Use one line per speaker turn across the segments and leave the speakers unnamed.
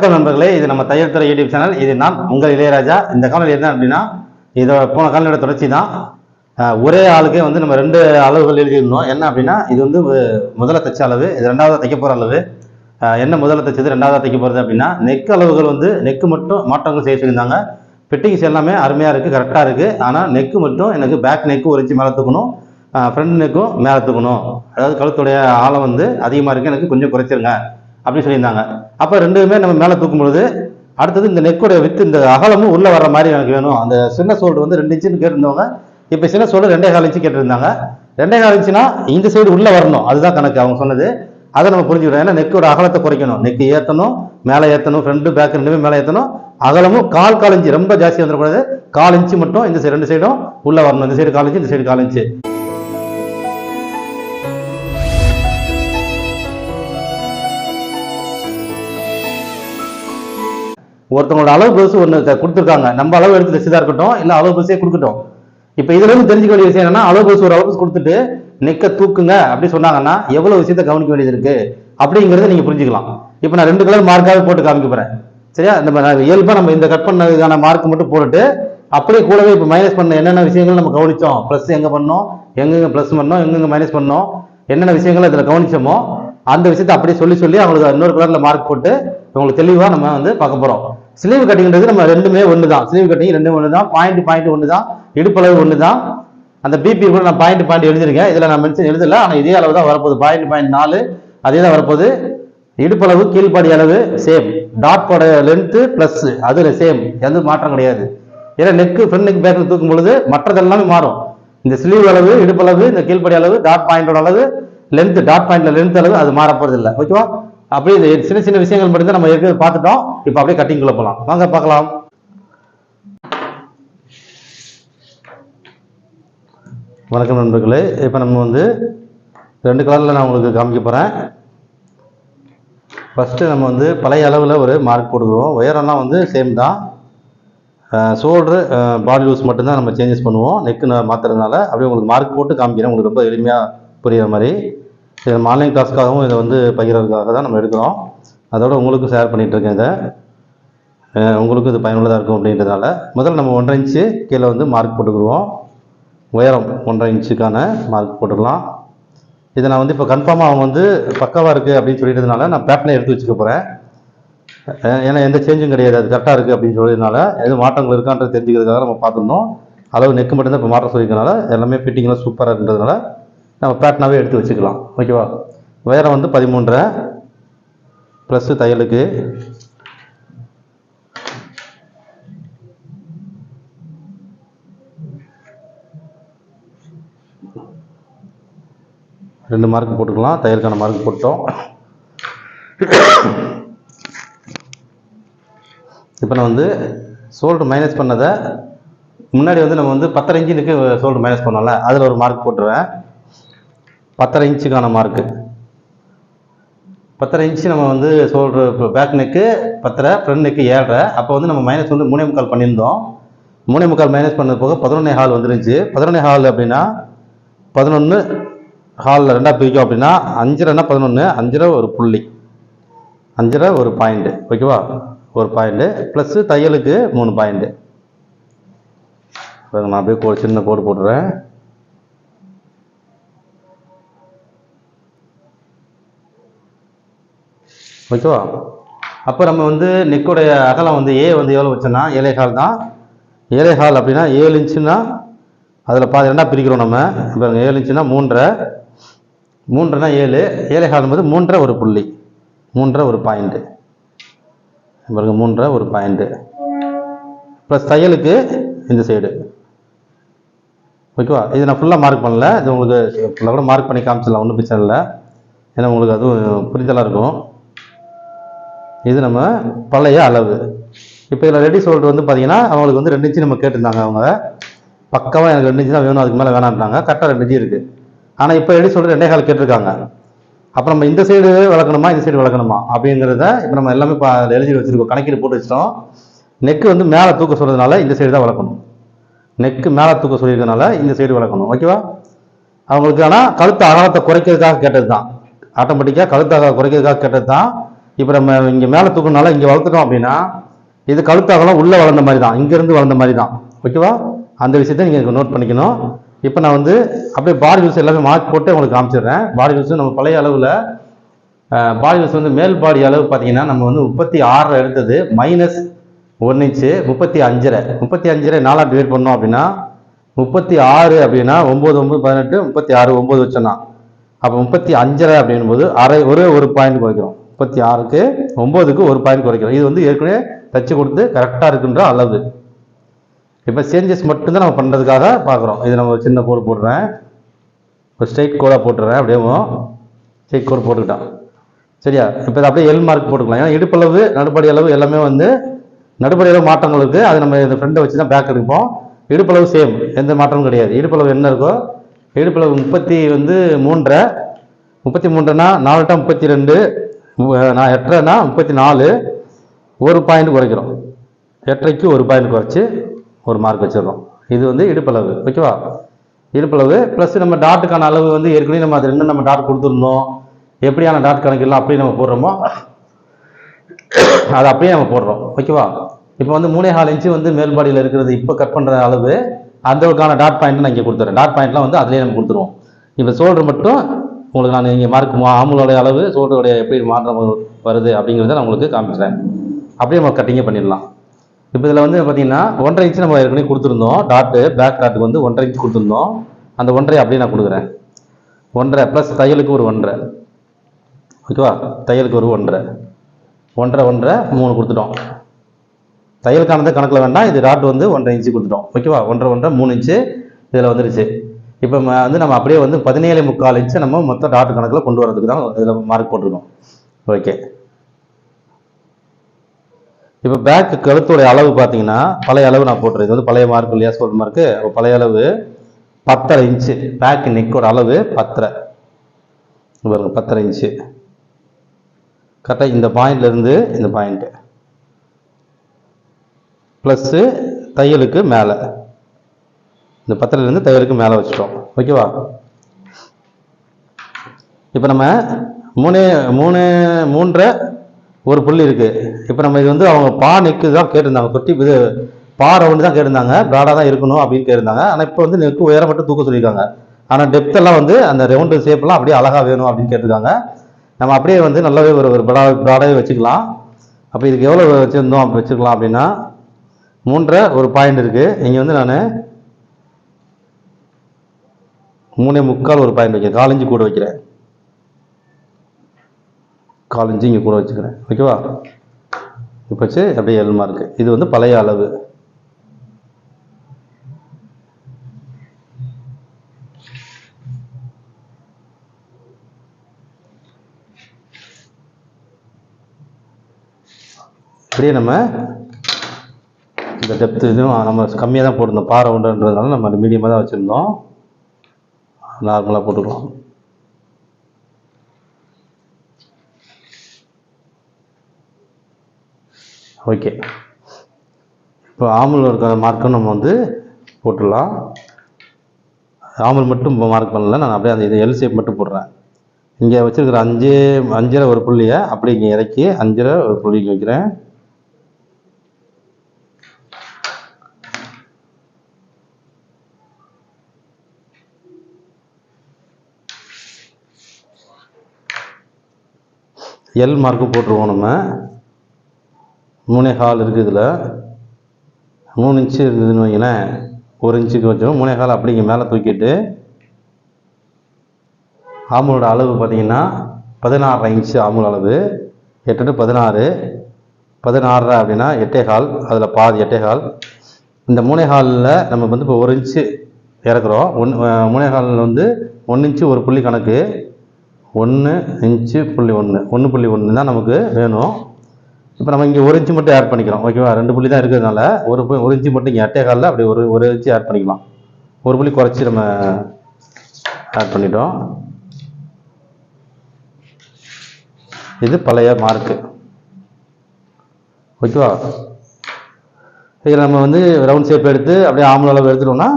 வணக்கம் நண்பர்களே இது நம்ம தையல் துறை யூடியூப் சேனல். இது நான் உங்கள் இளையராஜா. இந்த காணொலி என்ன அப்படின்னா இதோ போன காணொலியோட தொடர்ச்சி தான். ஒரே ஆளுக்கே வந்து நம்ம ரெண்டு அளவுகள் எழுதியிருந்தோம். என்ன அப்படின்னா இது வந்து முதல்ல தைச்ச அளவு இது ரெண்டாவது தைக்க போகிற அளவு. என்ன முதல்ல தைச்சது ரெண்டாவது தைக்க போகிறது அப்படின்னா நெக் அளவுகள் வந்து நெக்கு மட்டும் மாற்றங்கள் செய்ய சொல்லியிருந்தாங்க. ஃபிட்டிங்ஸ் எல்லாமே அருமையாக இருக்குது கரெக்டாக இருக்குது ஆனால் நெக்கு மட்டும் எனக்கு பேக் நெக்கு ஒரு இன்ச்சு மேலே தூக்கணும் ஃப்ரண்ட் நெக்கும் மேலே தூக்கணும். அதாவது கழுத்துடைய ஆழம் வந்து அதிகமாக இருக்குது எனக்கு கொஞ்சம் குறைச்சிருங்க. அப்படி சொல்லியிருந்தாங்க. அப்போ ரெண்டுமே நம்ம மேலே தூக்கும்பொழுது அடுத்தது இந்த நெக்கோட வித்து இந்த அகலமும் உள்ளே வர மாதிரி எனக்கு வேணும். அந்த சின்ன சோல்டு வந்து ரெண்டு இன்ச்சுன்னு கேட்டிருந்தவங்க இப்போ சின்ன சோல்டு ரெண்டே கால் இன்ச்சு கேட்டிருந்தாங்க. ரெண்டே கால் இன்ச்சுனா இந்த சைடு உள்ளே வரணும். அதுதான் கணக்கு அவங்க சொன்னது. அதை நம்ம புரிஞ்சுக்கிட்டோம். ஏன்னா நெக்கோட அகலத்தை குறைக்கணும். நெக்கு ஏற்றணும் மேலே ஏற்றணும் ஃப்ரண்ட்டு பேக் ரெண்டுமே மேலே ஏற்றணும் அகலமும் கால் கால் இன்ச்சு ரொம்ப ஜாஸ்தி வந்துடக்கூடாது. கால் இன்ச்சு மட்டும் இந்த சைடு ரெண்டு சைடும் உள்ளே வரணும். இந்த சைடு கால் இன்ச்சு இந்த சைடு கால் இன்ச்சு. ஒருத்தவங்களோட அளவு பெருசு ஒன்று கொடுத்துருக்காங்க. நம்ம அளவு எடுத்து தச்சுதான் இருக்கட்டும். இல்லை அளவு பெருசே கொடுக்கட்டும். இப்போ இதுல இருந்து தெரிஞ்சுக்க வேண்டிய விஷயம் என்னன்னா அளவு பெருசு ஒரு அளவு கொடுத்துட்டு நெக்க தூக்குங்க அப்படி சொன்னாங்கன்னா எவ்வளவு விஷயத்தை கவனிக்க வேண்டியது இருக்கு? அப்படிங்கிறத நீங்க புரிஞ்சுக்கலாம். இப்போ நான் ரெண்டு கலர் மார்க்காக போட்டு காமிக்க போறேன். சரியா? நம்ம இயல்பாக நம்ம இந்த கட் பண்ணதுக்கான மார்க் மட்டும் போட்டுட்டு அப்படியே கூடவே இப்போ மைனஸ் பண்ண என்னென்ன விஷயங்கள் நம்ம கவனிச்சோம்? ப்ளஸ் எங்க பண்ணோம்? எங்கெங்க ப்ளஸ் பண்ணோம்? எங்கெங்க மைனஸ் பண்ணோம்? என்னென்ன விஷயங்கள் இதில் கவனிச்சோமோ அந்த விஷயத்தை அப்படியே சொல்லி சொல்லி அவங்களுக்கு இன்னொரு கலர்ல மார்க் போட்டு உங்களுக்கு தெளிவாக நம்ம வந்து பார்க்க போறோம். ஸ்லீவ் கட்டிங்கிறது நம்ம ரெண்டுமே ஒன்று தான் ஸ்லீவ் கட்டிங் ரெண்டுமே ஒன்று தான் பாயிண்ட் பாயிண்ட் ஒன்று தான் இடுப்பளவு ஒன்று தான் அந்த பிபி கூட நான் பாயிண்ட் பாயிண்ட் எழுதிருக்கேன் இதில் நான் மென்ஷன் எழுதல. ஆனால் இதே அளவு தான் வரப்போகுது. பாயிண்ட் பாயிண்ட் நாலு. அதே தான் வரப்போகுது. இடுப்பளவு கீழ்ப்பாடி அளவு சேம் டாட் போட லென்த்து ப்ளஸ் அதில் சேம் எந்த மாற்றம் கிடையாது. ஏன்னா நெக்கு ஃப்ரண்ட் நெக் பேக்கில் தூக்கும் பொழுது மற்றதெல்லாமே மாறும். இந்த ஸ்லீவ் அளவு இடுப்பளவு இந்த கீழ்படி அளவு டாட் பாயிண்டோட அளவு லென்த் டாட் பாயிண்ட்ல லென்த் அளவு அது மாற இல்லை ஓகேவா அப்படியே இது சின்ன சின்ன விஷயங்கள் மட்டும்தான் நம்ம ஏற்கனவே பார்த்துட்டோம். இப்போ அப்படியே கட்டிங்குள்ள போகலாம் வாங்க பார்க்கலாம். வணக்கம் நண்பர்களே. இப்போ நம்ம வந்து ரெண்டு கலரில் நான் உங்களுக்கு காமிக்க போகிறேன் ஃபஸ்ட்டு நம்ம வந்து பழைய அளவில் ஒரு மார்க் போடுவோம் உயரம்லாம் வந்து சேம் தான். ஷோல்டரு பாடி லூஸ் மட்டும்தான் நம்ம சேஞ்சஸ் பண்ணுவோம். நெக்கு மாற்றுறதுனால அப்படியே உங்களுக்கு மார்க் போட்டு காமிக்கிறேன். உங்களுக்கு ரொம்ப எளிமையாக புரியுற மாதிரி. சரி நம்ம ஆன்லைன் கிளாஸ்க்காகவும் இதை வந்து பகிர்றதுக்காக தான் நம்ம எடுக்கிறோம். அதோட உங்களுக்கும் ஷேர் பண்ணிகிட்ருக்கேன் இதை. உங்களுக்கும் இது பயனுள்ளதாக இருக்கும் அப்படின்றதுனால. முதல்ல நம்ம ஒன்றரை இன்ச்சு கீழே வந்து மார்க் போட்டுக்குருவோம் உயரம் ஒன்றரை இன்ச்சுக்கான மார்க் போட்டுக்கலாம். இதை நான் வந்து இப்போ கன்ஃபார்மாக அவங்க வந்து பக்காவாக இருக்குது அப்படின்னு சொல்லிட்டதுனால நான் பேட்டனை எடுத்து வச்சுக்க போகிறேன் ஏன்னா எந்த சேஞ்சும் கிடையாது. அது கரெக்டாக இருக்குது அப்படின்னு சொல்லியதுனால எதுவும் மாற்றங்கள் இருக்கான்றது தெரிஞ்சுக்கிறதுக்காக நம்ம பார்த்துருந்தோம் அளவு நெக்கு மட்டும்தான் இப்போ மாற்ற சொல்லியிருக்கனால எல்லாமே ஃபிட்டிங்லாம் சூப்பராக இருந்ததுனால நம்ம பேட்டனாகவே எடுத்து வச்சுக்கலாம். ஓகேவா? உயரம் வந்து பதிமூன்றரை. ப்ளஸ்ஸு தையலுக்கு. ரெண்டு மார்க் போட்டுக்கலாம். தையலுக்கான மார்க் போட்டோம். இப்போ நான் வந்து சோல்டு மைனஸ் பண்ணதை முன்னாடி வந்து நம்ம வந்து பத்தரை இன்ஜினுக்கு சோல்டு மைனஸ் பண்ணோம்ல அதில் ஒரு மார்க் போட்டுருவேன். பத்தரை இன்ச்சுக்கான மார்க்கு பத்தரை இன்ச்சு நம்ம வந்து ஷோல்டர் பேக் நெக்கு பத்தரை ஃப்ரண்ட் நெக்கு ஏழரை. அப்போ வந்து நம்ம மைனஸ் வந்து மூணே முக்கால் பண்ணியிருந்தோம். மூணே முக்கால் மைனஸ் பண்ணது போக பதினொன்னே ஹால் வந்துருந்துச்சு. பதினொன்னே ஹால் அப்படின்னா பதினொன்று ஹாலில் ரெண்டாக பிரிக்கும் அப்படின்னா அஞ்சரைன்னா பதினொன்று அஞ்சரை ஒரு புள்ளி. அஞ்சரை ஒரு பாயிண்ட்டு ஓகேவா ஒரு பாயிண்ட்டு ப்ளஸ்ஸு தையலுக்கு மூணு பாயிண்ட்டு நான் அப்படியே கோ சின்ன கோடு போட்டுறேன். ஓகேவா? அப்போ நம்ம வந்து நெக்குடைய அகலம் வந்து ஏ வந்து எவ்வளோ வச்சோன்னா ஏழைஹால் தான். ஏழைஹால் அப்படின்னா ஏழு இன்ச்சுன்னா அதில் பாதி ரெண்டாக பிரிக்கிறோம் நம்ம. இப்போ ஏழு இன்ச்சுன்னா மூன்றரை. மூன்றுனா ஏழு. ஏழை போது மூன்றரை ஒரு புள்ளி. மூன்றரை ஒரு பாயிண்ட்டு பாருங்க மூன்றரை ஒரு பாயிண்ட்டு ப்ளஸ் தையலுக்கு இந்த சைடு ஓகேவா? இது நான் ஃபுல்லாக மார்க் பண்ணல. இது உங்களுக்கு ஃபுல்லாக கூட மார்க் பண்ணி காமிச்சிடலாம். ஒன்றும் பிரச்சனை இல்லை. ஏன்னா உங்களுக்கு அதுவும் புரிதலாக இருக்கும். இது நம்ம பழைய அளவு. இப்போ இதில் ரெடி சோல்டு வந்து பார்த்தீங்கன்னா அவங்களுக்கு வந்து ரெண்டு இன்ச்சு நம்ம கேட்டிருந்தாங்க அவங்க. பக்காவாக எனக்கு ரெண்டு இன்ச்சு தான் வேணும் அதுக்கு மேலே வேணான்றாங்க கரெக்டாக ரெண்டு இன்ச்சு இருக்குது ஆனால் இப்போ ரெடி சோல்டு ரெண்டே கால் கேட்டிருக்காங்க. அப்போ நம்ம இந்த சைடு வளர்க்கணுமா இந்த சைடு வளர்க்கணுமா? அப்படிங்கிறத இப்போ நம்ம எல்லாமே இப்போ அதில் எழுதி வச்சுருக்கோம். கணக்கீடு போட்டு வச்சிட்டோம். நெக்கு வந்து மேலே தூக்க சொல்கிறதுனால இந்த சைடு தான் வளர்க்கணும். நெக்கு மேலே தூக்க சொல்லியிருக்கனால இந்த சைடு வளர்க்கணும். ஓகேவா அவங்களுக்கு ஆனால் கழுத்து அகலத்தை குறைக்கிறதுக்காக கேட்டது தான் ஆட்டோமேட்டிக்காக கழுத்து அகலம் குறைக்கிறதுக்காக கேட்டது தான் இப்போ நம்ம இங்கே மேலே தூக்கணுனால இங்கே வளர்த்துட்டோம் அப்படின்னா இது கழுத்தாகலாம் உள்ளே வளர்ந்த மாதிரி தான் இங்கேருந்து வளர்ந்த மாதிரி தான் ஓகேவா அந்த விஷயத்தை நீங்கள் நோட் பண்ணிக்கணும். இப்போ நான் வந்து அப்படியே பாடி ஜூஸ் எல்லாமே மார்க் போட்டு உங்களுக்கு காமிச்சிடுறேன். பாடி ஜூஸ் நம்ம பழைய அளவில் பாடி ஜூஸ் வந்து மேல் பாடி அளவு பார்த்தீங்கன்னா நம்ம வந்து முப்பத்தி ஆறில் எடுத்தது மைனஸ் ஒன் இன்ச்சு முப்பத்தி அஞ்சரை. முப்பத்தி அஞ்சரை நாலாக டிவைட் பண்ணோம் அப்படின்னா முப்பத்தி ஆறு அப்படின்னா ஒம்பது ஒம்பது பதினெட்டு முப்பத்தி ஆறு ஒம்பது வச்சோன்னா அப்போ முப்பத்தி அஞ்சரை அப்படின்னும்போது அரை ஒரே ஒரு பாயிண்ட் குறைக்கிறோம். முப்பத்தி ஆறுக்கு ஒம்போதுக்கு ஒரு பாயிண்ட் குறைக்கிறோம். இது வந்து ஏற்கனவே தச்சு கொடுத்து கரெக்டாக இருக்குன்ற அளவு. இப்போ சேஞ்சஸ் மட்டும்தான் நம்ம பண்ணுறதுக்காக பார்க்குறோம். இது நம்ம ஒரு சின்ன கோடு போடுறேன். ஒரு ஸ்ட்ரைட் கோடாக போட்டுறேன். அப்படியே ஸ்ட்ரைட் கோடு போட்டுக்கிட்டான் சரியா? இப்போ இதை அப்படியே எல் மார்க் போட்டுக்கலாம். ஏன்னா இடுப்பளவு நடுப்படி அளவு எல்லாமே வந்து நடுப்படி அளவு மாற்றங்கள் இருக்குது அது நம்ம இந்த ஃப்ரெண்டை வச்சு தான் பேக் எடுப்போம். இடுப்பளவு சேம் எந்த மாற்றமும் கிடையாது. இடுப்பளவு என்ன இருக்கோ இடுப்பளவு முப்பத்தி வந்து மூன்றரை. முப்பத்தி மூன்றுனா நாலு முப்பத்தி ரெண்டு. நான் எட்டரைனா முப்பத்தி நாலு ஒரு பாயிண்ட் குறைக்கிறோம். எட்டரைக்கு ஒரு பாயிண்ட் குறைச்சி ஒரு மார்க் வச்சிடுறோம். இது வந்து இடுப்பளவு ஓகேவா இடுப்பளவு ப்ளஸ் நம்ம டாட்டுக்கான அளவு வந்து ஏற்கனவே நம்ம அது ரெண்டு நம்ம டாட் கொடுத்துருந்தோம் எப்படியான டாட் கணக்கெல்லாம் அப்படியே நம்ம போடுறோமோ அதை அப்படியே நம்ம போடுறோம் ஓகேவா இப்போ வந்து மூணே ஹால் இன்ச்சு வந்து மேல்பாடியில் இருக்கிறது இப்போ கட் பண்ணுற அளவு அதற்கான டாட் பாயிண்ட் நான் இங்கே கொடுத்துறேன். டாட் பாயிண்ட்லாம் வந்து அதிலே நம்ம கொடுத்துருவோம். இப்போ சோல்டர் மட்டும் உங்களுக்கு நான் இங்கே மார்க் ஆம்பளோடைய அளவு சோல்டருடைய எப்படி மாற்றம் வருது அப்படிங்கிறத நான் உங்களுக்கு காமிக்கிறேன். அப்படியே நம்ம கட்டிங்கே பண்ணிடலாம். இப்போ இதில் வந்து பார்த்தீங்கன்னா ஒன்றரை இன்ச்சு நம்ம ஏற்கனவே கொடுத்துருந்தோம். டாட்டு பேக் டாட்டுக்கு வந்து ஒன்றரை இன்ச் கொடுத்துருந்தோம். அந்த ஒன்றரை அப்படியே நான் கொடுக்குறேன். ஒன்றரை ப்ளஸ் தையலுக்கு ஒரு ஒன்றரை. ஓகேவா தையலுக்கு ஒரு ஒன்றரை. ஒன்றரை ஒன்றரை மூணு கொடுத்துட்டோம். தையலுக்கானது கணக்கில் வேண்டாம். இது டாட் வந்து ஒன்றரை இன்ச்சு கொடுத்துட்டோம். ஓகேவா ஒன்றரை ஒன்றரை மூணு இன்ச்சு இதில் வந்துருச்சு. இப்போ வந்து நம்ம அப்படியே வந்து பதினேழு முக்கால் இன்ச்சு நம்ம மொத்தம் டாட் கணக்கில் கொண்டு வரதுக்கு தான் இதில் மார்க் போட்டிருக்கோம். ஓகே இப்போ பேக் கழுத்துடைய அளவு பார்த்தீங்கன்னா பழைய அளவு நான் போட்டுறேன் இது வந்து பழைய மார்க் இல்லையா? சோல் மார்க்கு பழைய அளவு பத்தரை இன்ச்சு பேக் நெக்கோட அளவு பத்தரை. பாருங்க பத்தரை இன்ச்சு கரெக்டாக இந்த பாயிண்ட்லேருந்து இந்த பாயிண்ட்டு ப்ளஸ்ஸு தையலுக்கு மேலே. இந்த பத்திரிலேருந்து தையலுக்கு மேலே வச்சுட்டோம். ஓகேவா? இப்போ நம்ம மூணு மூணு மூன்றரை ஒரு புள்ளி இருக்குது இப்போ நம்ம இது வந்து அவங்க பா நெக்கு தான் கேட்டிருந்தாங்க. தொட்டி இது பா ரவுண்டு தான் கேட்டிருந்தாங்க. ப்ராடாக தான் இருக்கணும் அப்படின்னு கேட்டிருந்தாங்க. ஆனால் இப்போ வந்து நெக்கு உயரம் மட்டும் தூக்க சொல்லியிருக்காங்க. ஆனால் டெப்த் எல்லாம் வந்து அந்த ரவுண்டு ஷேப்லாம் அப்படியே அழகாக வேணும் அப்படின்னு கேட்டிருக்காங்க. நம்ம அப்படியே வந்து நல்லாவே ஒரு ஒரு ப்ரா ப்ராடாகவே வச்சுக்கலாம். அப்போ இதுக்கு எவ்வளோ வச்சுருந்தோம் அப்படி வச்சுக்கலாம் அப்படின்னா மூன்றரை ஒரு பாயிண்ட் இருக்குது இங்கே வந்து நான் மூணே முக்கால் ஒரு பாயிண்ட் வைக்கிறேன். காலஞ்சு கூட வைக்கிறேன். காலஞ்சு இங்கே கூட வச்சுக்கிறேன். ஓகேவா? இப்போ வச்சு அப்படியே எல் மார்க்கு இது வந்து பழைய அளவு. இப்படியே நம்ம இந்த டெப்த் இதுவும் நம்ம கம்மியாக தான் போட்டிருந்தோம். பாறை உண்டுன்றதுனால நம்ம மீடியமாக தான் வச்சுருந்தோம். நார்மலாக போட்டுக்கலாம். ஓகே. இப்போ ஆமல் இருக்கிற மார்க்கும் நம்ம வந்து போட்டுடலாம். ஆமல் மட்டும் மார்க் பண்ணல நான் அப்படியே அந்த இது எல் ஷேப் மட்டும் போடுறேன். இங்கே வச்சுருக்கிற அஞ்சு அஞ்சரை ஒரு புள்ளியை அப்படியே இங்கே இறக்கி அஞ்சரை ஒரு புள்ளி வைக்கிறேன். எல் மார்க்கு போட்டுருவோம் நம்ம. மூணே கால் இருக்குது இதில். மூணு இன்ச்சு இருந்ததுன்னு வைங்களேன். ஒரு இன்ச்சுக்கு வச்சோம் மூணே கால் அப்படிங்க மேலே தூக்கிட்டு ஆமூலோட அளவு பார்த்தீங்கன்னா பதினாறரை இன்ச்சு ஆம்பூல் அளவு. எட்டு to பதினாறு. பதினாறரை அப்படின்னா எட்டே கால் அதில் பாதி எட்டே கால். இந்த மூணே காலில் நம்ம வந்து இப்போ ஒரு இன்ச்சு இறக்குறோம். ஒன் மூணே காலில் வந்து ஒன்று இன்ச்சு ஒரு புள்ளி கணக்கு. ஒன்று இன்ச்சு புள்ளி ஒன்று ஒன்று புள்ளி ஒன்று தான் நமக்கு வேணும். இப்போ நம்ம இங்கே ஒரு இன்ச்சு மட்டும் ஆட் பண்ணிக்கிறோம். ஓகேவா ரெண்டு புள்ளி தான் இருக்கிறதுனால ஒரு ஒரு இன்ச்சு மட்டும் இங்கே எட்டே காலில் அப்படி ஒரு ஒரு இன்ச்சு ஆட் பண்ணிக்கலாம். ஒரு புள்ளி குறைச்சி நம்ம ஆட் பண்ணிட்டோம். இது பழைய மார்க்கு ஓகேவா இதில் நம்ம வந்து ரவுண்ட் ஷேப் எடுத்து அப்படியே ஆம்பளை அளவு எடுத்துட்டோம்னா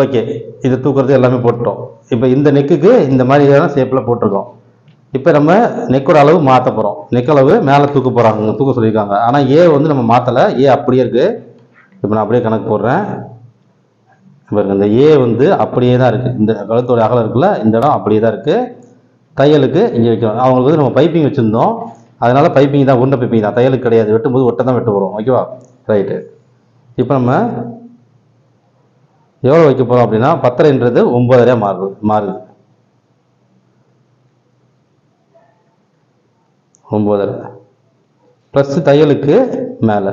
ஓகே இதை தூக்குறது எல்லாமே போட்டுட்டோம். இப்போ இந்த நெக்குக்கு இந்த மாதிரியான ஷேப்பில் போட்டிருக்கோம். இப்போ நம்ம நெக்கோட அளவு மாற்ற போகிறோம் நெக் அளவு மேலே தூக்க போகிறாங்க தூக்க சொல்லியிருக்காங்க. ஆனால் ஏ வந்து நம்ம மாற்றலை ஏ அப்படியே இருக்குது இப்போ நான் அப்படியே கணக்கு போடுறேன். இப்போ இந்த ஏ வந்து அப்படியே தான் இருக்குது இந்த கழுத்தோட அகலம் இருக்குல்ல இந்த இடம் அப்படியே தான் இருக்குது தையலுக்கு இங்கே வைக்கணும். அவங்களுக்கு வந்து நம்ம பைப்பிங் வச்சுருந்தோம். அதனால் பைப்பிங் தான் உருண்டை பைப்பிங் தான். தையலுக்கு கிடையாது. வெட்டும்போது ஒட்டை தான் வெட்டு போகிறோம் ஓகேவா ரைட்டு இப்போ நம்ம எவ்வளோ வைக்க போகிறோம் அப்படின்னா பத்தரைன்றது ஒம்பதரை மாறுது மாறுது ஒம்பதரை ப்ளஸ் தையலுக்கு மேலே.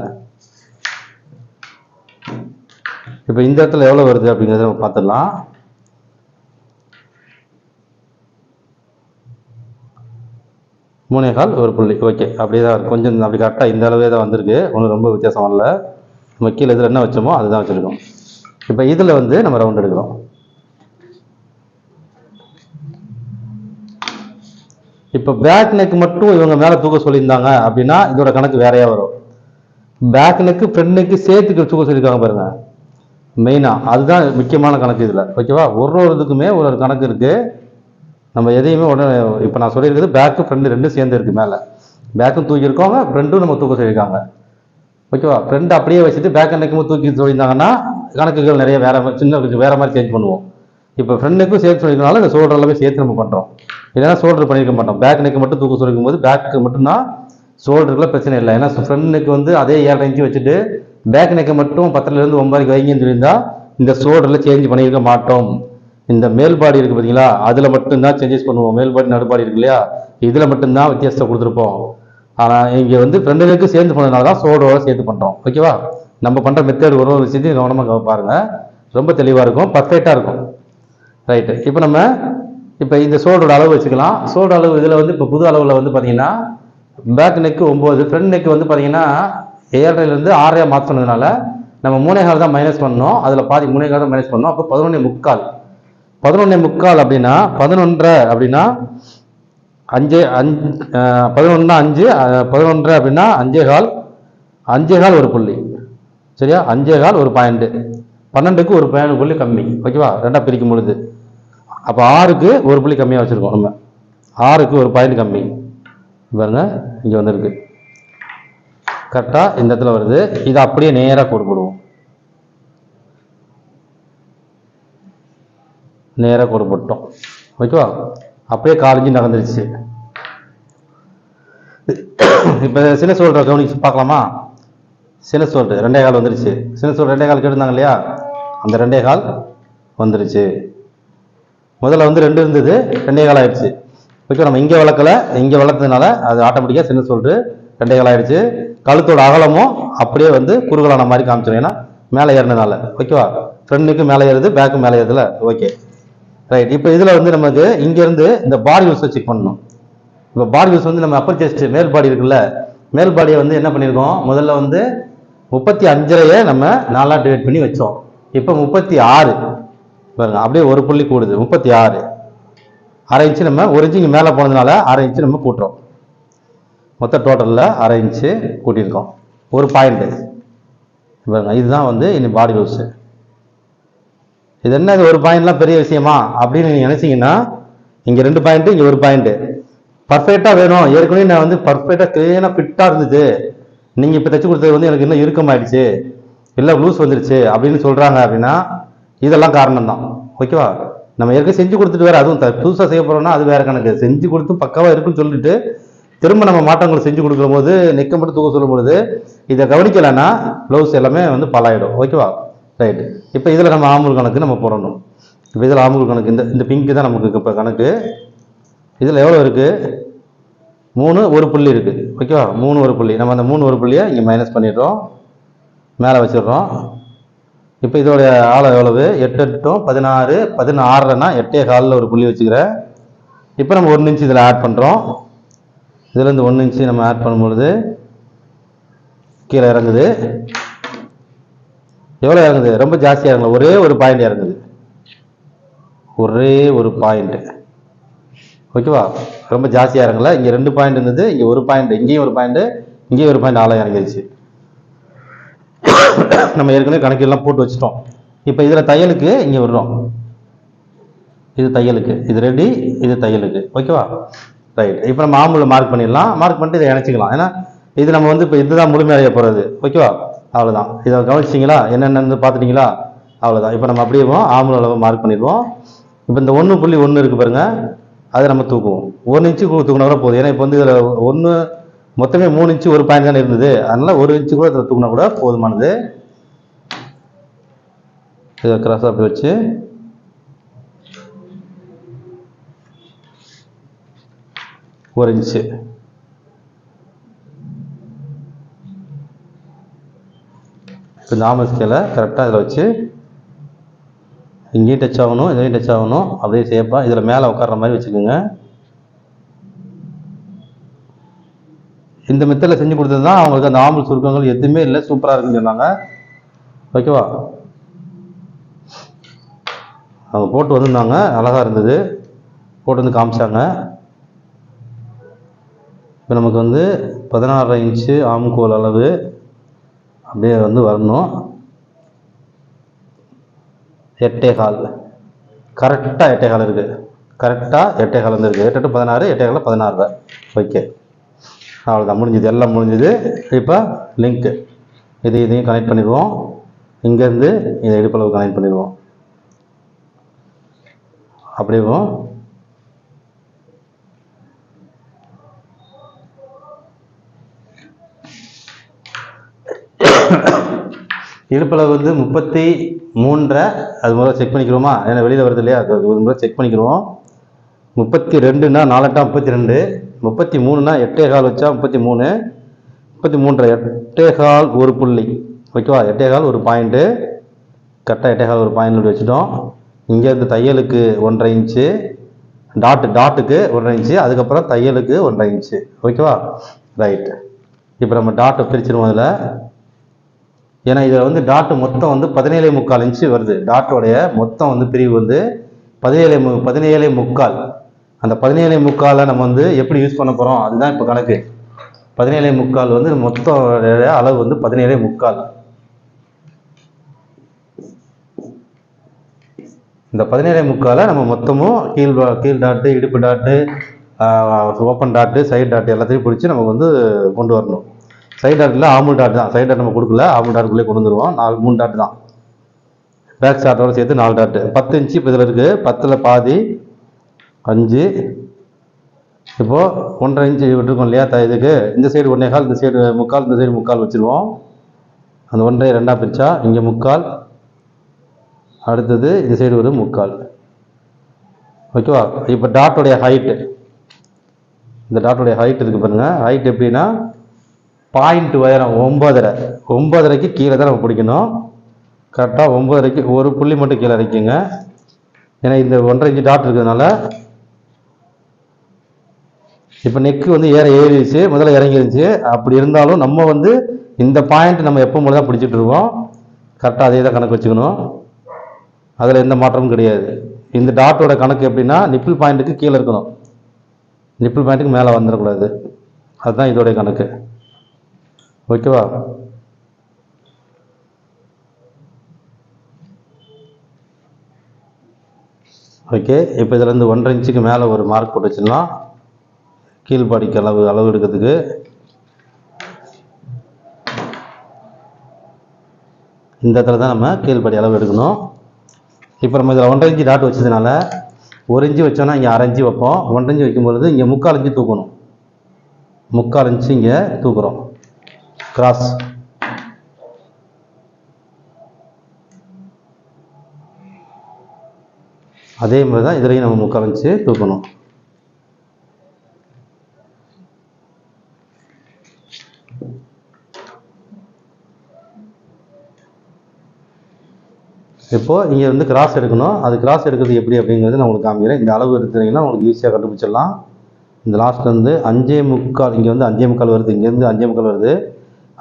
இப்போ இந்த இடத்துல எவ்வளோ வருது அப்படிங்கிறத நம்ம பார்த்துடலாம். மூணே கால் ஒரு புள்ளி. ஓகே அப்படியே தான் கொஞ்சம் அப்படி கரெக்டாக இந்த அளவே தான் வந்திருக்கு. ஒன்றும் ரொம்ப வித்தியாசம் வரல. நம்ம கீழே இதில் என்ன வச்சோமோ அதுதான் வச்சுருக்கோம். இப்போ இதில் வந்து நம்ம ரவுண்ட் எடுக்கிறோம். இப்போ பேக் நெக் மட்டும் இவங்க மேலே தூக்க சொல்லியிருந்தாங்க அப்படின்னா இதோட கணக்கு வேறையாக வரும். பேக் நெக்கு ஃப்ரண்ட் நெக்கு சேர்த்து தூக்க சொல்லியிருக்காங்க பாருங்க. மெயினாக அதுதான் முக்கியமான கணக்கு இதில். ஓகேவா ஒரு ஒரு இதுக்குமே ஒரு ஒரு கணக்கு இருக்குது நம்ம எதையுமே உடனே இப்போ நான் சொல்லியிருக்கிறது பேக்கு ஃப்ரெண்டு ரெண்டும் சேர்ந்து இருக்கு மேலே. பேக்கும் தூக்கியிருக்கோங்க ஃப்ரெண்டும் நம்ம தூக்க சொல்லியிருக்காங்க. ஓகேவா ஃப்ரெண்டு அப்படியே வச்சுட்டு பேக் நெக்கும் தூக்கி சொல்லியிருந்தாங்கன்னா கணக்குகள் நிறைய வேற சின்ன வேறு வேற மாதிரி சேஞ்ச் பண்ணுவோம். இப்போ ஃப்ரண்ட் நெக்கும் சேர்த்து சொல்லியிருக்கனால இந்த ஷோல்டர் எல்லாமே சேர்த்து நம்ம பண்ணுறோம் இல்லைன்னா ஷோல்டர் பண்ணியிருக்க மாட்டோம். பேக் நெக் மட்டும் தூக்க சொல்லிக்கும் போது பேக்கு மட்டும்தான் ஷோல்டருக்குள்ள பிரச்சனை இல்லை. ஏன்னா ஃப்ரண்ட் வந்து அதே ஏழரை இன்ச்சு வச்சுட்டு பேக் நெக்கை மட்டும் பத்திரிலேருந்து ஒன்பதுக்கு வைங்கன்னு சொல்லியிருந்தா இந்த ஷோல்டரில் சேஞ்ச் பண்ணியிருக்க மாட்டோம். இந்த மேல் பாடி பார்த்தீங்களா அதில் மட்டும்தான் சேஞ்சஸ் பண்ணுவோம். மேல் பாடி நடுபாடி இருக்கு இல்லையா? இதில் மட்டும்தான் வித்தியாசத்தை கொடுத்துருப்போம். ஆனால் இங்கே வந்து ஃப்ரெண்டு சேர்ந்து பண்ணதுனால தான் ஷோல்டரோட சேர்த்து பண்ணுறோம் ஓகேவா நம்ம பண்ணுற மெத்தேடு ஒரு ஒரு விஷயத்தையும் கவனமாக பாருங்கள் ரொம்ப தெளிவாக இருக்கும் பர்ஃபெக்டாக இருக்கும். ரைட்டு இப்போ நம்ம இப்போ இந்த ஷோல்டரோட அளவு வச்சுக்கலாம். ஷோல்டர் அளவு இதில் வந்து இப்போ புது அளவில் வந்து பார்த்தீங்கன்னா பேக் நெக்கு ஒம்பது ஃப்ரண்ட் நெக்கு வந்து பார்த்தீங்கன்னா ஏழரைலேருந்து ஆறையாக மாற்றினதுனால நம்ம மூணே கால் தான் மைனஸ் பண்ணோம் அதில் பாதி மூணே கால் தான் மைனஸ் பண்ணோம் அப்போ பதினொன்றே முக்கால். பதினொன்னே முக்கால் அப்படின்னா பதினொன்றரை அப்படின்னா அஞ்சு அஞ்சு பதினொன்னா அஞ்சு பதினொன்றரை அப்படின்னா அஞ்சே கால் அஞ்சே கால் ஒரு புள்ளி. சரியா? அஞ்சே கால் ஒரு பாயிண்ட்டு பன்னெண்டுக்கு ஒரு பதினொன்று புள்ளி கம்மி. ஓகேவா ரெண்டாக பிரிக்கும் பொழுது. அப்போ ஆறுக்கு ஒரு புள்ளி கம்மியாக வச்சுருக்கோம் நம்ம. ஆறுக்கு ஒரு பாயிண்ட் கம்மி. பாருங்க இங்கே வந்திருக்கு. கரெக்டாக இந்த இடத்துல வருது. இதை அப்படியே நேராக கோடு போடுவோம் நேராக கோடு போட்டோம் ஓகேவா அப்படியே காலேஜ் நடந்துருச்சு இப்போ சின்ன சொல்கிற கவனிச்சு பார்க்கலாமா? சின்ன சோல்டு ரெண்டே கால் வந்துருச்சு. சின்ன சோல்டு ரெண்டே கால் கேட்டிருந்தாங்க இல்லையா? அந்த ரெண்டே கால் வந்துருச்சு. முதல்ல வந்து ரெண்டு இருந்தது. ரெண்டே கால் ஆயிடுச்சு. ஓகே நம்ம இங்கே வளர்க்கல. இங்கே வளர்த்ததுனால அது ஆட்டோமேட்டிக்காக சின்ன சொல்லிட்டு ரெண்டே கால் ஆயிடுச்சு. கழுத்தோட அகலமும் அப்படியே வந்து குறுகலான மாதிரி காமிச்சிடும். ஏன்னா மேலே ஏறினதால ஓகேவா? ஃப்ரண்ட்டுக்கு மேலே ஏறுது பேக்கு மேலே ஏறுதுல. ஓகே. ரைட் இப்போ இதில் வந்து நமக்கு இங்கேருந்து இந்த பாடி யூஸை செக் பண்ணணும். இப்போ பாடி யூஸ் வந்து நம்ம அப்பர் செஸ்ட் மேல் பாடி இருக்குல்ல. மேல் பாடியை வந்து என்ன பண்ணியிருக்கோம் முதல்ல வந்து முப்பத்தி அஞ்சரையை நம்ம நாலாக டிவைட் பண்ணி வச்சோம். இப்போ முப்பத்தி ஆறு. பாருங்க அப்படியே ஒரு புள்ளி கூடுது முப்பத்தி ஆறு. அரை இன்ச்சு நம்ம ஒரு இன்ச்சுக்கு மேலே போனதுனால அரை இன்ச்சு நம்ம கூட்டுறோம். மொத்த டோட்டலில் அரை இன்ச்சு கூட்டியிருக்கோம். ஒரு பாயிண்ட்டு பாருங்க இதுதான் வந்து இனி பாடி லூஸு இது என்ன இது ஒரு பாயிண்ட்லாம் பெரிய விஷயமா? அப்படின்னு நீங்கள் நினச்சிங்கன்னா இங்கே ரெண்டு பாயிண்ட்டு இங்கே ஒரு பாயிண்ட்டு பர்ஃபெக்டாக வேணும். ஏற்கனவே நான் வந்து பர்ஃபெக்டாக க்ளீனாக ஃபிட்டாக இருந்தது நீங்கள் இப்போ தைச்சு கொடுத்தது வந்து எனக்கு இன்னும் இறுக்கமாயிடுச்சு. இல்லை லூஸ் வந்துருச்சு அப்படின்னு சொல்கிறாங்க அப்படின்னா இதெல்லாம் காரணம் தான் ஓகேவா? நம்ம ஏற்கனவே செஞ்சு கொடுத்துட்டு வேறு அதுவும் புதுசாக செய்ய போகிறோம்னா அது வேறு கணக்கு. செஞ்சு கொடுத்து பக்காவாக இருக்குன்னு சொல்லிட்டு திரும்ப நம்ம மாற்றங்களை செஞ்சு கொடுக்கும் போது நெக்க மட்டும் தூக்க சொல்லும் பொழுது இதை கவனிக்கலைன்னா ப்ளவுஸ் எல்லாமே வந்து பலாயிடும் ஓகேவா? ரைட்டு. இப்போ இதில் நம்ம ஆம்பூல் கணக்கு நம்ம போடணும். இப்போ இதில் ஆம்பூல் கணக்கு இந்த இந்த பிங்க்கு தான் நமக்கு இப்போ கணக்கு. இதில் எவ்வளோ இருக்குது மூணு ஒரு புள்ளி இருக்குது ஓகேவா மூணு ஒரு புள்ளி. நம்ம அந்த மூணு ஒரு புள்ளியை இங்கே மைனஸ் பண்ணிடுறோம். மேலே வச்சிடுறோம். இப்போ இதோடைய ஆழம் எவ்வளவு? எட்டு எட்டும் பதினாறு. பதினாறுனா எட்டே காலில் ஒரு புள்ளி வச்சுக்கிறேன் இப்போ நம்ம ஒன்று இன்ச்சு இதில் ஆட் பண்ணுறோம் இதுலேருந்து ஒன்று இன்ச்சு நம்ம ஆட் பண்ணும்பொழுது கீழே இறங்குது. எவ்வளோ இறங்குது? ரொம்ப ஜாஸ்தியாக இறங்கல. ஒரே ஒரு பாயிண்ட் இறங்குது. ஒரே ஒரு பாயிண்ட்டு ஓகேவா? ரொம்ப ஜாஸ்தியாக இறங்கல. இங்கே ரெண்டு பாயிண்ட் இருந்தது. இங்கே ஒரு பாயிண்ட் இங்கேயும் ஒரு பாயிண்ட் இங்கேயும் ஒரு பாயிண்ட் ஆளாக இறங்கிடுச்சு நம்ம ஏற்கனவே கணக்கெல்லாம் போட்டு வச்சிட்டோம். இப்போ இதில் தையலுக்கு இங்கே விடுறோம். இது தையலுக்கு. இது ரெடி இது தையலுக்கு. ஓகேவா? ரைட் இப்போ நம்ம ஆம்பூல மார்க் பண்ணிடலாம். மார்க் பண்ணிட்டு இதை இணைச்சிக்கலாம். ஏன்னா இது நம்ம வந்து இப்போ இதுதான் முழுமையடைய போகிறது ஓகேவா? அவ்வளோதான் இதை கவனிச்சிங்களா என்னென்னு பார்த்துட்டிங்களா? அவ்வளோதான் இப்போ நம்ம அப்படியே ஆம்பூல அளவு மார்க் பண்ணிடுவோம். இப்போ இந்த ஒன்று புள்ளி ஒன்று இருக்குது பாருங்கள் அதை நம்ம தூக்குவோம். ஒரு இன்ச்சு தூக்கினா கூட போதும். ஏன்னா இப்போ வந்து இதில் ஒன்று மொத்தமே மூணு இன்ச்சு ஒரு பாயிண்ட் தானே இருந்தது. அதனால ஒரு இன்ச்சு கூட இதில் தூக்கினா கூட போதுமானது. இதை கிராஸ் அப்படி வச்சு. ஒரு இன்ச்சு இப்போ நார்மல் ஸ்கேலை கரெக்டாக இதில் வச்சு இங்கேயும் டச் ஆகணும் இதையும் டச் ஆகணும். அப்படியே சேஃபாக இதில் மேலே உட்கார்ற மாதிரி வச்சுக்கோங்க. இந்த மெத்தடில் செஞ்சு கொடுத்தது தான் அவங்களுக்கு அந்த ஆம்பல் சுருக்கங்கள் எதுவுமே இல்லை. சூப்பராக இருக்குன்னு சொன்னாங்க. ஓகேவா அவங்க போட்டு வந்திருந்தாங்க. அழகாக இருந்தது. போட்டு வந்து காமிச்சாங்க. இப்போ நமக்கு வந்து பதினாறரை இன்ச்சு ஆம்கோல் அளவு அப்படியே வந்து வரணும். எட்டே கால். கரெக்டாக எட்டே கால் இருக்குது கரெக்டாக எட்டே கால் வந்துருக்கு. எட்டு டு பதினாறு எட்டே கால் பதினாறு ஓகே. அவ்வளோதான் முடிஞ்சது. எல்லாம் முடிஞ்சது. இப்போ லிங்க்கு இது இதையும் கனெக்ட் பண்ணிடுவோம். இங்கேருந்து இதை இடுப்பளவு கனெக்ட் பண்ணிடுவோம். அப்படியும் இடுப்பளவு வந்து முப்பத்தி மூன்றரை அது முதல்ல செக் பண்ணிக்கிறோமா? ஏன்னா வெளியில் வருது இல்லையா? அது ஒரு முறை செக் பண்ணிக்கிறோம். முப்பத்தி ரெண்டுனா நாலெட்டா முப்பத்தி ரெண்டு முப்பத்தி மூணுனா எட்டே கால் வச்சா முப்பத்தி மூணு முப்பத்தி மூன்றரை எட்டே கால் ஒரு புள்ளி. ஓகேவா? எட்டே கால் ஒரு பாயிண்ட்டு கரெக்டாக எட்டே கால் ஒரு பாயிண்ட் வச்சுட்டோம். இங்கேருந்து தையலுக்கு ஒன்றரை இன்ச்சு டாட்டு டாட்டுக்கு ஒன்றரை இன்ச்சு அதுக்கப்புறம் தையலுக்கு ஒன்றரை இன்ச்சு ஓகேவா? ரைட் இப்போ நம்ம டாட்டை பிரிச்சிருவோம் அதில். ஏன்னா இதில் வந்து டாட்டு மொத்தம் வந்து பதினேழு முக்கால் இன்ச்சு வருது. டாட்டோடைய மொத்தம் வந்து பிரிவு வந்து பதினேழு மு பதினேழு முக்கால். அந்த பதினேழு முக்காலை நம்ம வந்து எப்படி யூஸ் பண்ண போகிறோம் அதுதான் இப்போ கணக்கு. பதினேழு முக்கால் வந்து மொத்தம் அளவு வந்து பதினேழு முக்கால். இந்த பதினேழு முக்காலை நம்ம மொத்தமும் கீழ் கீழ் டாட்டு இடுப்பு dot open dot side dot எல்லாத்தையும் பிடிச்சி நமக்கு வந்து கொண்டு வரணும். சைட் டாட்டில் ஆமுல் டாட் தான். சைட் டாட் நம்ம கொடுக்கல ஆமுல் டாட்டுக்குள்ளே கொண்டு வந்துருவோம். நாலு மூணு டாட் தான். பேக் ஷாட்டோட சேர்த்து நாலு டாட்டு பத்து இன்ச்சு இப்போ இதில் இருக்குது பத்தில் பாதி அஞ்சு. இப்போது ஒன்றரை இன்ச்சு விட்டுருக்கோம் இல்லையா? த இதுக்கு. இந்த சைடு ஒன்றே கால் இந்த சைடு முக்கால் இந்த சைடு முக்கால் வச்சுருவோம். அந்த ஒன்றை ரெண்டாக பிரித்தா இங்கே முக்கால் அடுத்தது இந்த சைடு ஒரு முக்கால். ஓகேவா? இப்போ டாட்டோடைய ஹைட்டு இந்த டாட்டோடைய ஹைட் இருக்கு பாருங்கள் ஹைட் எப்படின்னா பாயிண்ட் உயரம் ஒன்பதரை. ஒன்பதரைக்கு கீழே தான் நம்ம பிடிக்கணும். கரெக்டாக ஒன்பதரைக்கு ஒரு புள்ளி மட்டும் கீழே இறக்கிங்க. ஏன்னா இந்த ஒன்றரை இன்ச்சு டாட் இருக்கிறதுனால இப்போ நெக்கு வந்து ஏற ஏறிடுச்சு முதல்ல இறங்கிருச்சு. அப்படி இருந்தாலும் நம்ம வந்து இந்த பாயிண்ட் நம்ம எப்போ போல தான் பிடிச்சிட்டு இருக்கோம். கரெக்டாக அதே தான் கணக்கு வச்சுக்கணும். அதில் எந்த மாற்றமும் கிடையாது. இந்த டாட்டோட கணக்கு எப்படின்னா நிப்பிள் பாயிண்ட்டுக்கு கீழே இருக்கணும். நிப்பிள் பாயிண்ட்டுக்கு மேலே வந்துடக்கூடாது. அதுதான் இதோடைய கணக்கு. ஓகேவா ஓகே இப்போ இதில் இருந்து ஒன்றரை இன்ச்சுக்கு மேலே ஒரு மார்க் போட்டுச்சுன்னா கீழ்பாடிக்கு அளவு அளவு எடுக்கிறதுக்கு இந்த இடத்துல தான் நம்ம கீழ்படி அளவு எடுக்கணும். இப்போ நம்ம இதில் ஒன்றரை இன்ச்சு டாட் வச்சதுனால ஒரு இன்ச்சு வச்சோன்னா இங்கே அரை இன்ச்சு வைப்போம். ஒன்றரை இன்ச்சு வைக்கும்பொழுது இங்கே முக்கால் இன்ச்சு தூக்கணும். முக்கால் இன்ச்சு இங்கே தூக்குறோம். கிராஸ் அதே மாதிரி தான் இதுலையும் நம்ம முக்கால் இன்ச்சு தூக்கணும். இப்போ இங்கே வந்து கிராஸ் எடுக்கணும். அது கிராஸ் எடுக்கிறது எப்படி அப்படிங்கிறது நான் உங்களுக்கு காமிக்கிறேன். இந்த அளவு எடுத்தீங்கன்னா உங்களுக்கு ஈஸியாக கண்டுபிடிச்சிடலாம். இந்த லாஸ்ட் வந்து அஞ்சே முக்கால் இங்கே வந்து அஞ்சே முக்கால் வருது இங்கேருந்து அஞ்சே முக்கால் வருது.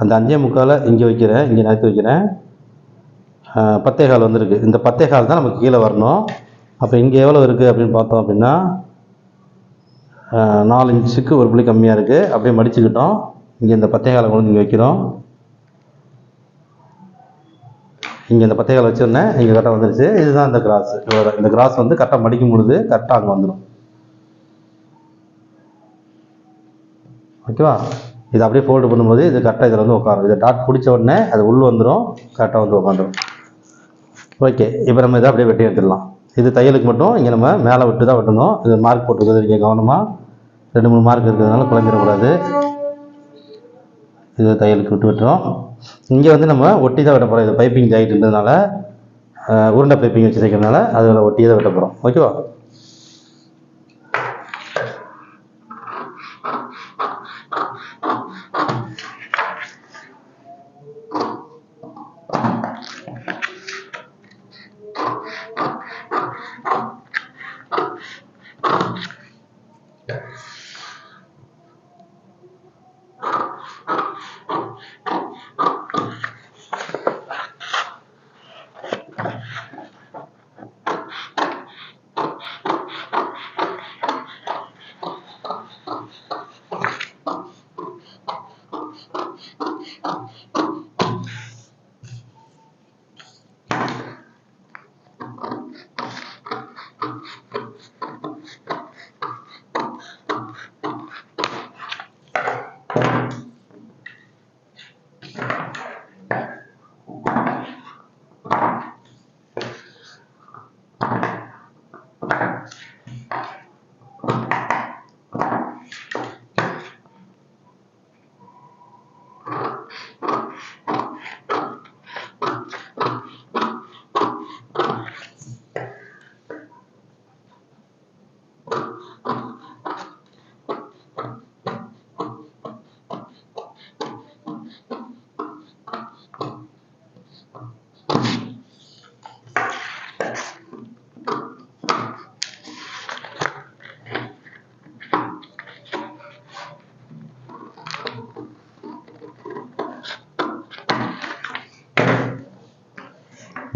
அந்த அஞ்சே முக்காலை இங்கே வைக்கிறேன் இங்கே நகர்த்தி வைக்கிறேன். பத்தே கால் வந்திருக்கு. இந்த பத்தே கால் தான் நமக்கு கீழே வரணும். அப்போ இங்கே எவ்வளோ இருக்குது அப்படின்னு பார்த்தோம் அப்படின்னா நாலு இன்ச்சுக்கு ஒரு புள்ளி கம்மியாக இருக்குது அப்படியே மடிச்சுக்கிட்டோம். இங்கே இந்த பத்தே காலை கொண்டு இங்கே வைக்கிறோம். இங்கே இந்த பத்தே காலை வச்சிருந்தேன் இங்கே கரெக்டாக வந்துருச்சு. இதுதான் இந்த கிராஸ் இந்த கிராஸ் வந்து கரெக்டாக மடிக்கும் பொழுது கரெக்டாக அங்கே வந்துடும் ஓகேவா? இது அப்படியே ஃபோல்டு பண்ணும்போது இது கரெக்டாக இதில் வந்து உட்காரும். இதை டாட் பிடிச்ச உடனே அது உள்ளே வந்துடும் கரெக்டாக வந்து உட்காந்துரும். ஓகே இப்போ நம்ம இதை அப்படியே வெட்டி எடுத்துடலாம். இது தையலுக்கு மட்டும் இங்கே நம்ம மேலே விட்டு தான் வெட்டணும். இது மார்க் போட்டுருக்குது இங்கே கவனமாக ரெண்டு மூணு மார்க் இருக்கிறதுனால குழம்பிடக்கூடாது. இது தையலுக்கு விட்டு விட்டுரும். இங்கே வந்து நம்ம ஒட்டி தான் வெட்ட போகிறோம் இது பைப்பிங் ஜாயிட்டுன்றதுனால உருண்டை பைப்பிங் வச்சு தைக்கிறதுனால அதில் ஒட்டியே தான் வெட்ட போகிறோம் ஓகேவா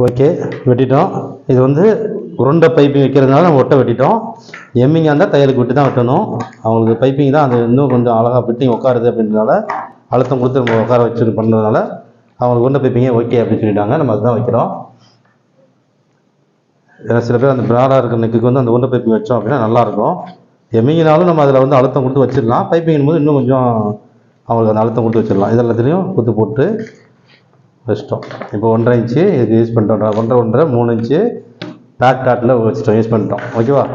ஓகே வெட்டிட்டோம். இது வந்து உருண்டை பைப்பிங் வைக்கிறதுனால நம்ம ஒட்டை வெட்டிட்டோம். எம்மிங்காக இருந்தால் தையலுக்கு விட்டு தான் வெட்டணும். அவங்களுக்கு பைப்பிங் தான் அது இன்னும் கொஞ்சம் அழகாக ஃபிட்டிங் உட்காருது அப்படின்றதுனால அழுத்தம் கொடுத்து நம்ம உட்கார வச்சு பண்ணுறதுனால அவங்களுக்கு உருண்டை பைப்பிங்கே ஓகே அப்படின்னு சொல்லிட்டாங்க. நம்ம அதுதான் வைக்கிறோம். ஏன்னா சில பேர் அந்த ப்ராடாக இருக்கிற நெக்குக்கு வந்து அந்த உருண்டை பைப்பிங் வச்சோம் அப்படின்னா நல்லாயிருக்கும். எம்மிங்கினாலும் நம்ம அதில் வந்து அழுத்தம் கொடுத்து வச்சிடலாம். பைப்பிங்கும் போது இன்னும் கொஞ்சம் அவங்களுக்கு அந்த அழுத்தம் கொடுத்து வச்சிடலாம். இது எல்லாத்துலேயும் குத்து போட்டு வச்சிட்டோம். இப்போ ஒன்றரை இன்ச்சு இதுக்கு யூஸ் பண்ணிட்டோம் ஒன்றரை ஒன்றரை மூணு இன்ச்சு பேக் டாட்டில் வச்சுட்டோம். யூஸ் பண்ணிட்டோம். ஓகேவா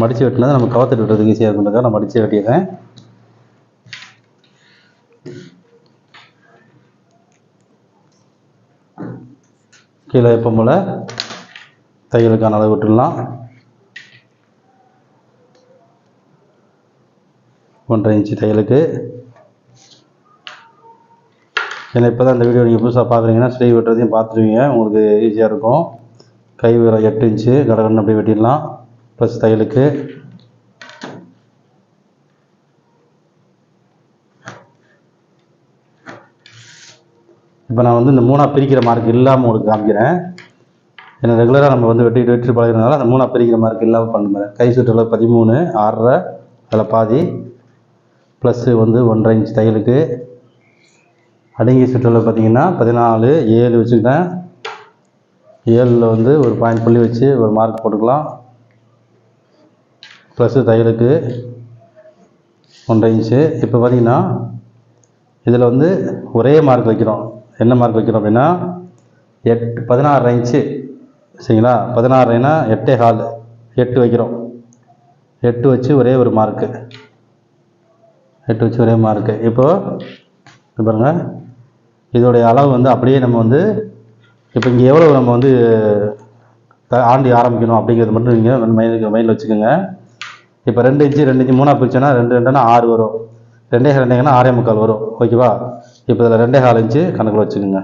மடித்து வெட்டினது நம்ம கவத்துட்டு விட்டுறதுக்கு ஈஸியாக இருக்குன்றதுக்காக நான் மடித்து வெட்டிடுறேன். கீழே எப்போ போல் தையலுக்கான அளவு விட்டுடலாம். ஒன்றரை இன்ச்சு தையலுக்கு. ஏன்னா இப்போ தான் இந்த வீடியோ நீங்கள் புதுசாக பார்க்குறீங்கன்னா ஸ்லீவ் வெட்டுறதையும் பார்த்துருவீங்க. உங்களுக்கு ஈஸியாக இருக்கும். கை உயரம் எட்டு இன்ச்சு கடகடன் அப்படியே வெட்டிடலாம். ப்ளஸ் தையலுக்கு. இப்போ நான் வந்து இந்த மூணாக பிரிக்கிற மார்க் இல்லாமல் உங்களுக்கு காமிக்கிறேன். ஏன்னா ரெகுலராக நம்ம வந்து வெட்டிட்டு வெட்டிட்டு பழகிறதுனால அந்த மூணாக பிரிக்கிற மார்க் இல்லாமல் பண்ணுறேன் கை சுற்றுல பதிமூணு ஆறரை அதில் பாதி. ப்ளஸ்ஸு வந்து ஒன்றரை இன்ச் தையலுக்கு. அடங்கி சுற்றுலா பார்த்தீங்கன்னா பதினாலு ஏழு வச்சுக்கிட்டேன். ஏழில் வந்து ஒரு பாயிண்ட் புள்ளி வச்சு ஒரு மார்க் போட்டுக்கலாம். ப்ளஸ்ஸு தையலுக்கு ஒன்றரை இன்ச்சு இப்போ பார்த்தீங்கன்னா இதில் வந்து ஒரே மார்க் வைக்கிறோம். என்ன மார்க் வைக்கிறோம் அப்படின்னா எட்டு பதினாறு இன்ச்சு சரிங்களா? பதினாறுனா எட்டே ஹால் எட்டு வைக்கிறோம். எட்டு வச்சு ஒரே ஒரு மார்க்கு எட்டு வச்சு ஒரே மார்க்கு இப்போது பாருங்கள் இதோடைய அளவு வந்து அப்படியே நம்ம வந்து இப்போ இங்கே எவ்வளோ நம்ம வந்து த- ஆண்டி ஆரம்பிக்கணும் அப்படிங்கிறது மட்டும் நீங்கள் மைண்டுக்கு மைண்டில் வச்சுக்கோங்க. இப்போ ரெண்டு இன்ச்சு ரெண்டு இன்ச்சு மூணாக பிரிச்சோன்னா ரெண்டு ரெண்டுன்னா ஆறு வரும். ரெண்டே ரெண்டேங்கன்னா ஆறே முக்கால் வரும். ஓகேவா இப்போ இதில் ரெண்டே கால் இன்ச்சு கணக்கில் வச்சுக்கோங்க.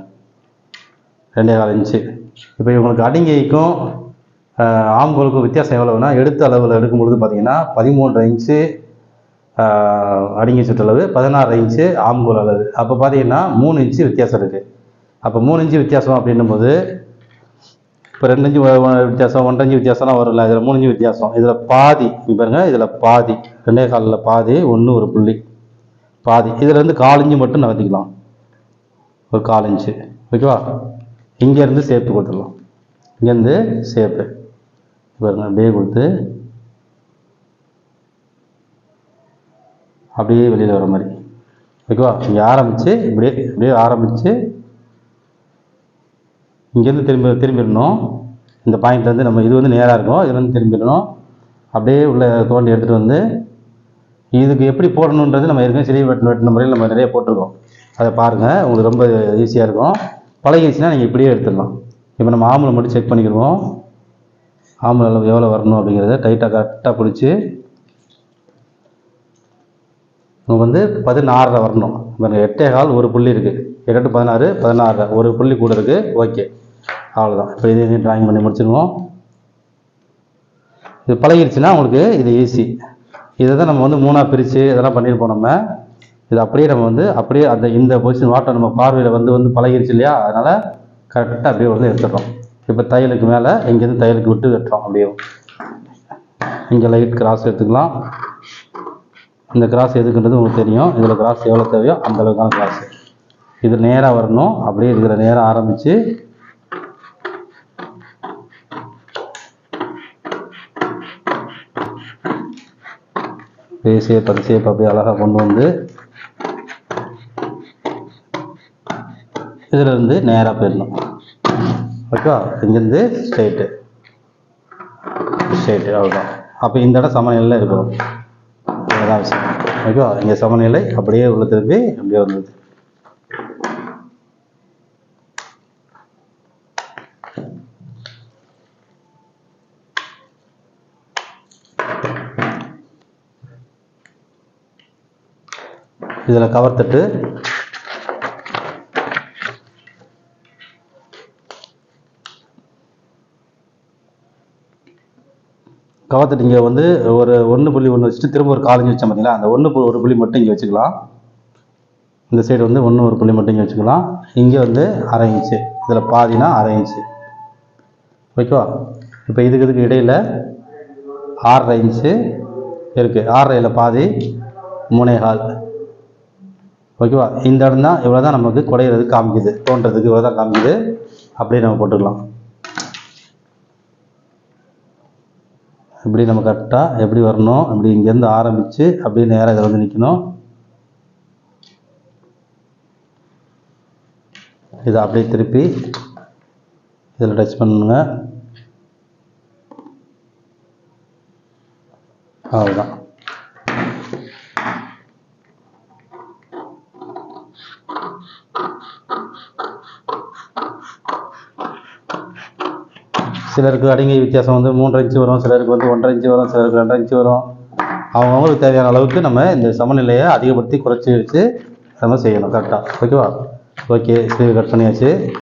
ரெண்டே கால் இன்ச்சு. இப்போ இவங்களுக்கு அடிங்கைக்கும் ஆஹ், வித்தியாசம் எவ்வளோனா எடுத்த அளவில் எடுக்கும் பொழுது பார்த்தீங்கன்னா பதிமூன்று இன்ச்சு அடிங்கை சுற்றளவு பதினாறு இன்ச்சு ஆம்கோல் அளவு அப்போ பார்த்தீங்கன்னா மூணு இன்ச்சு வித்தியாசம் இருக்குது அப்போ மூணு இன்ச்சு வித்தியாசம் அப்படின்னும் போது இப்போ ரெண்டு இன்ச்சு வித்தியாசம் ஒன்றரை இன்ச்சு வித்தியாசம்லாம் வரும்ல இதில் மூணு இஞ்சு வித்தியாசம். இதில் பாதி பாருங்க இதில் பாதி. ரெண்டே காலில் பாதி ஒன்று ஒரு புள்ளி. பாதி. இதுலேருந்து காலஞ்சு மட்டும் நகர்த்திக்கலாம். ஒரு காலஞ்சு இன்ச்சு ஓகேவா இங்கேருந்து சேப்பு கொடுத்துடலாம். இங்கேருந்து சேப்பு பாருங்க அப்படியே கொடுத்து அப்படியே வெளியில் வர மாதிரி. ஓகேவா? இங்கே ஆரம்பித்து இப்படியே இப்படியே ஆரம்பித்து இங்கேருந்து திரும்பி திரும்பிடணும். இந்த பாயிண்ட்லேருந்து நம்ம இது வந்து நேராக இருக்கும். இதுலேருந்து திரும்பிடணும். அப்படியே உள்ள தோண்டி எடுத்துகிட்டு வந்து இதுக்கு எப்படி போடணுன்றது நம்ம ஏற்கனவே சிறிய வெட்டின வெட்டின முறையில் நம்ம நிறைய போட்டிருக்கோம். அதை பாருங்கள் உங்களுக்கு ரொம்ப ஈஸியாக இருக்கும். பழகிடுச்சுன்னா நீங்கள் இப்படியே எடுத்துடலாம். இப்போ நம்ம ஆம்பளை மட்டும் செக் பண்ணிக்கிடுவோம். ஆம்பளை அளவு எவ்வளோ வரணும் அப்படிங்கிறத டைட்டாக கரெக்டாக பிடிச்சி நமக்கு வந்து பதினாறரை வரணும். இப்போ எட்டே கால் ஒரு புள்ளி இருக்குது எட்டு பதினாறு பதினாறரை ஒரு புள்ளி கூட இருக்குது ஓகே. அவ்வளோதான் இப்போ இதையும் ட்ராயிங் பண்ணி முடிச்சிடுவோம் இது பழகிடுச்சுன்னா உங்களுக்கு இது ஈஸி இதை தான் நம்ம வந்து மூணாக பிரித்து இதெல்லாம் பண்ணியிருப்போம் நம்ம. இது அப்படியே நம்ம வந்து அப்படியே அந்த இந்த பொசிஷன் வாட்டர் நம்ம பார்வையில் வந்து வந்து பழகிருச்சு இல்லையா? அதனால் கரெக்டாக அப்படியே வந்து எடுத்துடுறோம். இப்போ தையலுக்கு மேலே இங்கேருந்து தையலுக்கு விட்டு வெட்டுறோம் அப்படியே. இங்கே லைட் கிராஸ் எடுத்துக்கலாம். இந்த கிராஸ் எதுக்குன்றது உங்களுக்கு தெரியும். இதில் கிராஸ் எவ்வளோ தேவையோ அந்த அளவுக்கான கிராஸ் இது நேராக வரணும். அப்படியே இதில் நேராக ஆரம்பித்து பேசிய ஷேப் அந்த அப்படியே அழகாக கொண்டு வந்து இதில் இருந்து நேராக போயிடணும். ஓகேவா? இங்கேருந்து ஸ்ட்ரெயிட்டு ஸ்ட்ரெயிட்டு அவ்வளோதான் அப்போ இந்த இடம் சமநிலையில் இருக்கணும். அதான் விஷயம் ஓகேவா இங்கே சமநிலை அப்படியே உள்ள திருப்பி அப்படியே வந்தது. இதில் கவர் கவர்த்துட்டு இங்கே வந்து ஒரு ஒன்று புள்ளி ஒன்று வச்சுட்டு திரும்ப ஒரு காலஞ்சு வச்சோம் பார்த்தீங்களா அந்த ஒன்று ஒரு புள்ளி மட்டும் இங்கே வச்சுக்கலாம். இந்த சைடு வந்து ஒன்று ஒரு புள்ளி மட்டும் இங்கே வச்சுக்கலாம். இங்கே வந்து அரை இன்ச்சு இதில் பாதினா அரை இன்ச்சு ஓகேவா? இப்போ இதுக்கு இதுக்கு இடையில் ஆறரை இன்ச்சு இருக்குது ஆறரையில் பாதி முனைகால் ஓகேவா? இந்த இடம் தான் இவ்வளோ தான் நமக்கு குடையிறதுக்கு காமிக்குது தோன்றதுக்கு இவ்வளோ தான் காமிக்குது. அப்படியே நம்ம போட்டுக்கலாம். இப்படி நம்ம கரெக்டாக எப்படி வரணும் இப்படி இங்கேருந்து ஆரம்பித்து அப்படியே நேராக இதில் வந்து நிற்கணும் இதை அப்படியே திருப்பி இதில் டச் பண்ணுங்க. அவ்வளோதான் சிலருக்கு அடங்கிய வித்தியாசம் வந்து மூன்றரை இன்ச்சு வரும் சிலருக்கு வந்து ஒன்றரை இன்ச்சு வரும் சிலருக்கு ரெண்டரை இன்ச்சு வரும். அவங்கவுங்களுக்கு தேவையான அளவுக்கு நம்ம இந்த சமநிலையை அதிகப்படுத்தி குறைச்சி வச்சு நம்ம செய்யணும் கரெக்டாக ஓகேவா ஓகே ஸ்லீவ் கட் பண்ணியாச்சு.